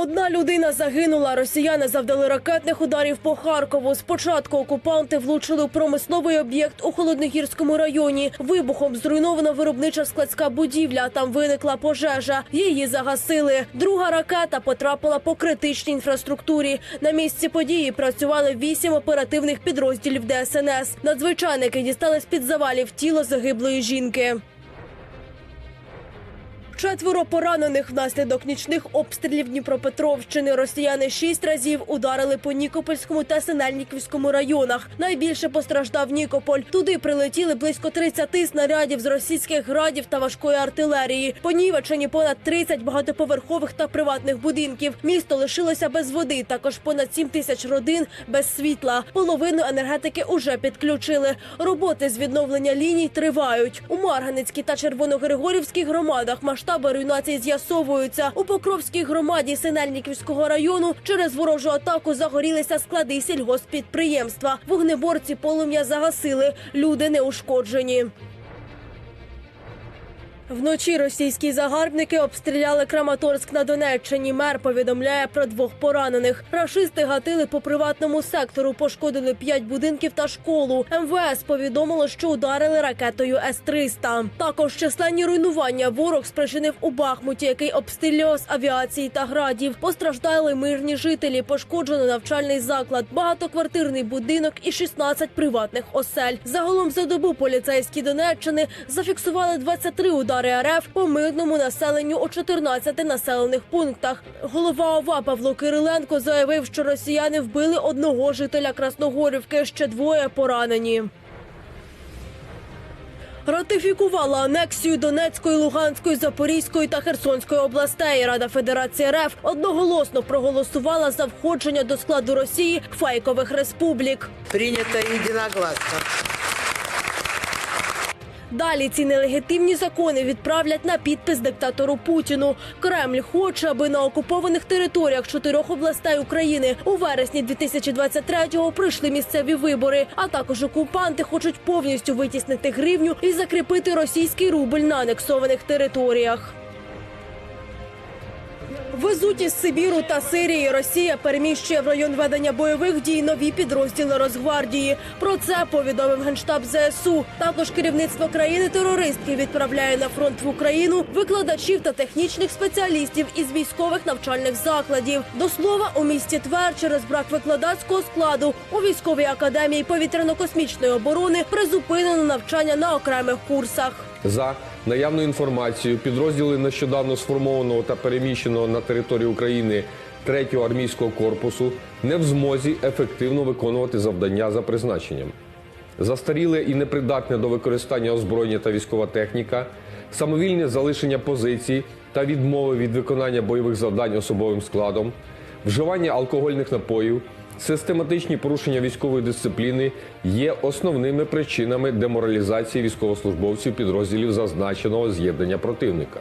Одна людина загинула. Росіяни завдали ракетних ударів по Харкову. Спочатку окупанти влучили у промисловий об'єкт у холодногірському районі. Вибухом зруйнована виробнича складська будівля. Там виникла пожежа. Її загасили. Друга ракета потрапила по критичній інфраструктурі. На місці події працювали вісім оперативних підрозділів ДСНС. Надзвичайники дістали з під завалів тіло загиблої жінки. Четверо поранених внаслідок нічних обстрілів Дніпропетровщини. Росіяни шість разів ударили по Нікопольському та Синельниківському районах. Найбільше постраждав Нікополь. Туди прилетіли близько 30 снарядів з російських градів та важкої артилерії. Понівечені понад 30 багатоповерхових та приватних будинків. Місто лишилося без води. Також понад 7 тисяч родин без світла. Половину енергетики уже підключили. Роботи з відновлення ліній тривають. У Марганицькій та Червоногригорівській громадах масштаби руйнації з'ясовуються. У Покровській громаді Синельниківського району через ворожу атаку загорілися склади сільгосппідприємства. Вогнеборці полум'я загасили. Люди не ушкоджені. Вночі російські загарбники обстріляли Краматорськ на Донеччині. Мер повідомляє про двох поранених. Рашисти гатили по приватному сектору, пошкодили п'ять будинків та школу. МВС повідомило, що ударили ракетою С-300. Також численні руйнування ворог спричинив у Бахмуті, який обстрілював з авіації та градів. Постраждали мирні жителі, пошкоджено навчальний заклад, багатоквартирний будинок і 16 приватних осель. Загалом за добу поліцейські Донеччини зафіксували 23 удари РФ по мирному населенню у 14 населених пунктах. Голова ОВА Павло Кириленко заявив, що росіяни вбили одного жителя Красногорівки, ще двоє поранені. Ратифікувала анексію Донецької, Луганської, Запорізької та Херсонської областей. Рада Федерації РФ одноголосно проголосувала за входження до складу Росії фейкових республік. Принято единогласно. Далі ці нелегітимні закони відправлять на підпис диктатору Путіну. Кремль хоче, аби на окупованих територіях чотирьох областей України у вересні 2023-го прийшли місцеві вибори. А також окупанти хочуть повністю витіснити гривню і закріпити російський рубль на анексованих територіях. Везуть із Сибіру та Сирії. Росія переміщує в район ведення бойових дій нові підрозділи Росгвардії. Про це повідомив генштаб ЗСУ. Також керівництво країни-терористки відправляє на фронт в Україну викладачів та технічних спеціалістів із військових навчальних закладів. До слова, у місті Твер через брак викладацького складу у військовій академії повітряно-космічної оборони призупинено навчання на окремих курсах. За наявною інформацією, підрозділи нещодавно сформованого та переміщеного на територію України 3-го армійського корпусу не в змозі ефективно виконувати завдання за призначенням. Застаріле і непридатне до використання озброєння та військова техніка, самовільне залишення позицій та відмови від виконання бойових завдань особовим складом, вживання алкогольних напоїв, систематичні порушення військової дисципліни є основними причинами деморалізації військовослужбовців підрозділів зазначеного з'єднання противника.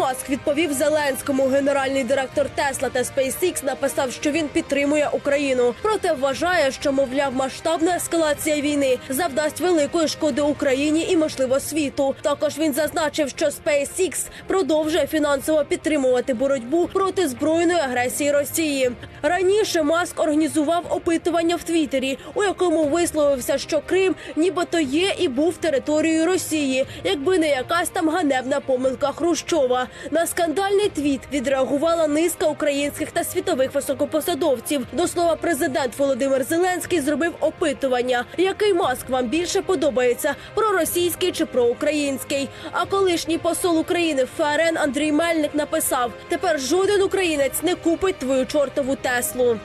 Маск відповів Зеленському. Генеральний директор Тесла та SpaceX написав, що він підтримує Україну. Проте вважає, що мовляв масштабна ескалація війни завдасть великої шкоди Україні і можливо світу. Також він зазначив, що SpaceX продовжує фінансово підтримувати боротьбу проти збройної агресії Росії. Раніше Маск організував опитування в Твіттері, у якому висловився, що Крим нібито є і був територією Росії, якби не якась там ганебна помилка Хрущова. На скандальний твіт відреагувала низка українських та світових високопосадовців. До слова, президент Володимир Зеленський зробив опитування, який маск вам більше подобається: проросійський чи проукраїнський. А колишній посол України в ФРН Андрій Мельник написав: тепер жоден українець не купить твою чортову Теслу.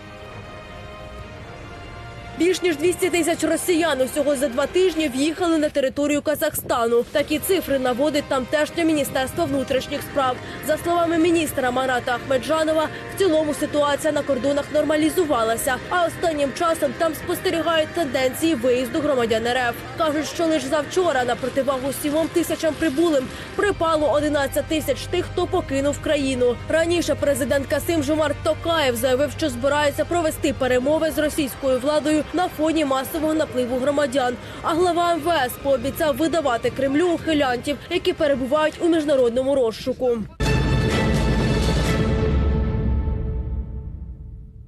Більш ніж 200 тисяч росіян усього за два тижні в'їхали на територію Казахстану. Такі цифри наводить тамтешнє міністерство внутрішніх справ. За словами міністра Марата Ахмеджанова, в цілому ситуація на кордонах нормалізувалася. А останнім часом там спостерігають тенденції виїзду громадян РФ. кажуть, що лише завчора на противагу сімом тисячам прибулим припало 11 тисяч тих, хто покинув країну. Раніше президент Касим Жомарт Токаєв заявив, що збирається провести перемови з російською владою на фоні масового напливу громадян. А глава МВС пообіцяв видавати Кремлю ухилянтів, які перебувають у міжнародному розшуку.